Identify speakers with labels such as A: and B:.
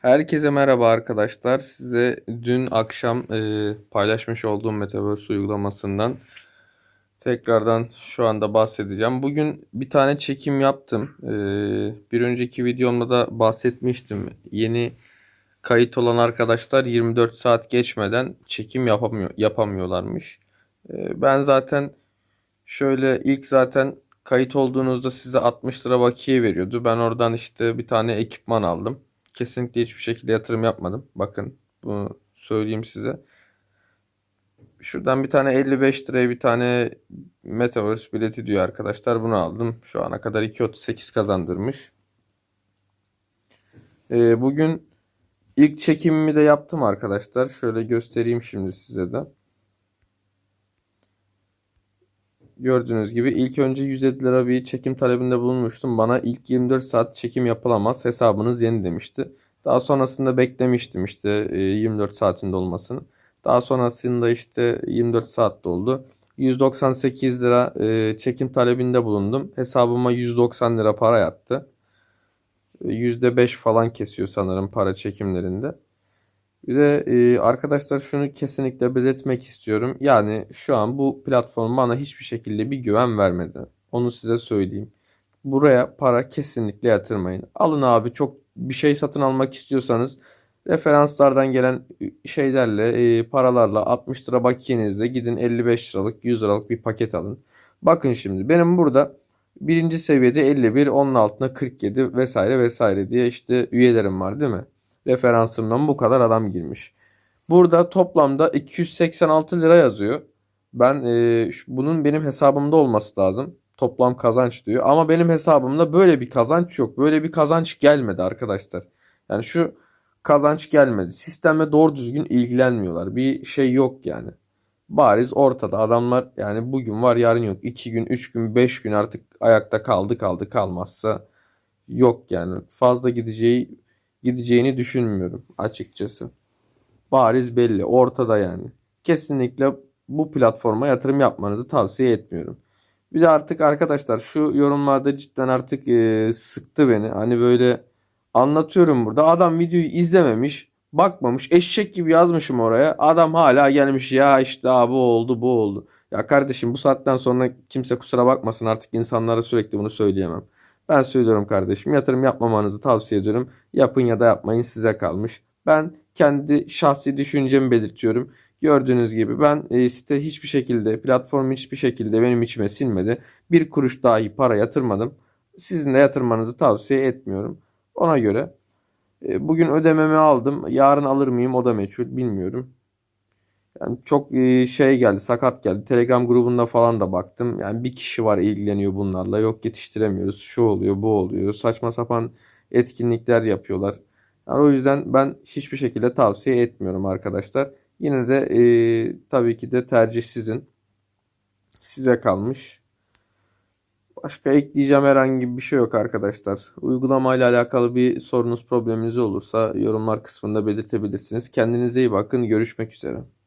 A: Herkese merhaba arkadaşlar. Size dün akşam e, paylaşmış olduğum Metaverse uygulamasından tekrardan şu anda bahsedeceğim. Bugün bir tane çekim yaptım. E, bir önceki videomda da bahsetmiştim. Yeni kayıt olan arkadaşlar 24 saat geçmeden çekim yapamıyor, yapamıyorlarmış. E, ben zaten şöyle ilk zaten kayıt olduğunuzda size 60 lira bakiye veriyordu. Ben oradan işte bir tane ekipman aldım. Kesinlikle hiçbir şekilde yatırım yapmadım. Bakın bunu söyleyeyim size. Şuradan bir tane 55 liraya bir tane Metaverse bileti diyor arkadaşlar. Bunu aldım. Şu ana kadar 2.38 kazandırmış. Ee, bugün ilk çekimimi de yaptım arkadaşlar. Şöyle göstereyim şimdi size de. Gördüğünüz gibi ilk önce 150 lira bir çekim talebinde bulunmuştum. Bana ilk 24 saat çekim yapılamaz hesabınız yeni demişti. Daha sonrasında beklemiştim işte e, 24 saatinde olmasını. Daha sonrasında işte 24 saat doldu. 198 lira e, çekim talebinde bulundum. Hesabıma 190 lira para yattı. E, %5 falan kesiyor sanırım para çekimlerinde. Bir de e, arkadaşlar şunu kesinlikle belirtmek istiyorum. Yani şu an bu platform bana hiçbir şekilde bir güven vermedi. Onu size söyleyeyim. Buraya para kesinlikle yatırmayın. Alın abi çok bir şey satın almak istiyorsanız referanslardan gelen şeylerle, e, paralarla 60 lira bakiyenizle gidin 55 liralık, 100 liralık bir paket alın. Bakın şimdi benim burada birinci seviyede 51, onun altına 47 vesaire vesaire diye işte üyelerim var değil mi? Referansımdan bu kadar adam girmiş. Burada toplamda 286 lira yazıyor. Ben e, bunun benim hesabımda olması lazım. Toplam kazanç diyor. Ama benim hesabımda böyle bir kazanç yok. Böyle bir kazanç gelmedi arkadaşlar. Yani şu kazanç gelmedi. Sistemle doğru düzgün ilgilenmiyorlar. Bir şey yok yani. Bariz ortada. Adamlar yani bugün var yarın yok. 2 gün, 3 gün, 5 gün artık ayakta kaldı kaldı kalmazsa yok yani. Fazla gideceği gideceğini düşünmüyorum açıkçası. Bariz belli, ortada yani. Kesinlikle bu platforma yatırım yapmanızı tavsiye etmiyorum. Bir de artık arkadaşlar şu yorumlarda cidden artık e, sıktı beni. Hani böyle anlatıyorum burada. Adam videoyu izlememiş, bakmamış, eşek gibi yazmışım oraya. Adam hala gelmiş ya işte bu oldu, bu oldu. Ya kardeşim bu saatten sonra kimse kusura bakmasın artık insanlara sürekli bunu söyleyemem. Ben söylüyorum kardeşim yatırım yapmamanızı tavsiye ediyorum. Yapın ya da yapmayın size kalmış. Ben kendi şahsi düşüncemi belirtiyorum. Gördüğünüz gibi ben e, site hiçbir şekilde, platform hiçbir şekilde benim içime sinmedi. Bir kuruş dahi para yatırmadım. Sizin de yatırmanızı tavsiye etmiyorum. Ona göre e, bugün ödememi aldım. Yarın alır mıyım o da meçhul bilmiyorum. Yani çok e, şey geldi, sakat geldi. Telegram grubunda falan da baktım. Yani bir kişi var ilgileniyor bunlarla. Yok yetiştiremiyoruz. Şu oluyor, bu oluyor. Saçma sapan etkinlikler yapıyorlar. Yani o yüzden ben hiçbir şekilde tavsiye etmiyorum arkadaşlar. Yine de e, tabii ki de tercih sizin. Size kalmış. Başka ekleyeceğim herhangi bir şey yok arkadaşlar. Uygulamayla alakalı bir sorunuz, probleminiz olursa yorumlar kısmında belirtebilirsiniz. Kendinize iyi bakın. Görüşmek üzere.